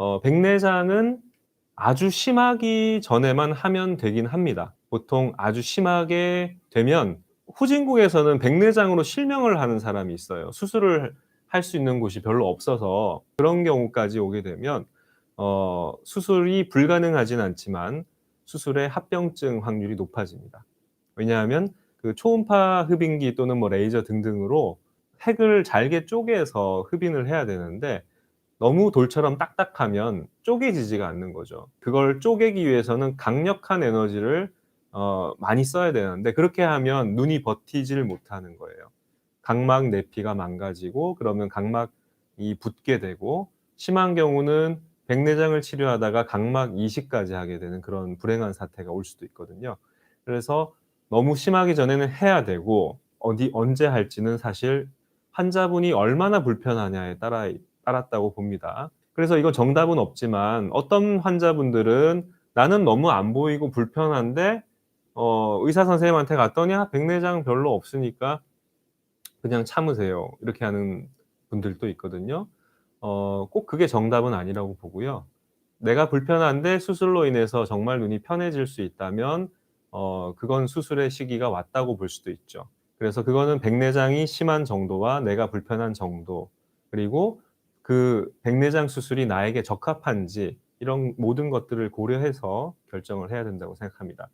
어, 백내장은 아주 심하기 전에만 하면 되긴 합니다. 보통 아주 심하게 되면 후진국에서는 백내장으로 실명을 하는 사람이 있어요. 수술을 할 수 있는 곳이 별로 없어서 그런 경우까지 오게 되면 어, 수술이 불가능하진 않지만 수술의 합병증 확률이 높아집니다. 왜냐하면 그 초음파 흡인기 또는 뭐 레이저 등등으로 핵을 잘게 쪼개서 흡인을 해야 되는데 너무 돌처럼 딱딱하면 쪼개지지가 않는 거죠. 그걸 쪼개기 위해서는 강력한 에너지를 어, 많이 써야 되는데 그렇게 하면 눈이 버티질 못하는 거예요. 각막 내피가 망가지고 그러면 각막이 붓게 되고 심한 경우는 백내장을 치료하다가 각막 이식까지 하게 되는 그런 불행한 사태가 올 수도 있거든요. 그래서 너무 심하기 전에는 해야 되고 어디 언제 할지는 사실 환자분이 얼마나 불편하냐에 따라 따랐다고 봅니다. 그래서 이건 정답은 없지만 어떤 환자분들은 나는 너무 안 보이고 불편한데 어, 의사 선생님한테 갔더니 아, 백내장 별로 없으니까 그냥 참으세요. 이렇게 하는 분들도 있거든요. 어, 꼭 그게 정답은 아니라고 보고요. 내가 불편한데 수술로 인해서 정말 눈이 편해질 수 있다면 어, 그건 수술의 시기가 왔다고 볼 수도 있죠. 그래서 그거는 백내장이 심한 정도와 내가 불편한 정도 그리고 그 백내장 수술이 나에게 적합한지 이런 모든 것들을 고려해서 결정을 해야 된다고 생각합니다.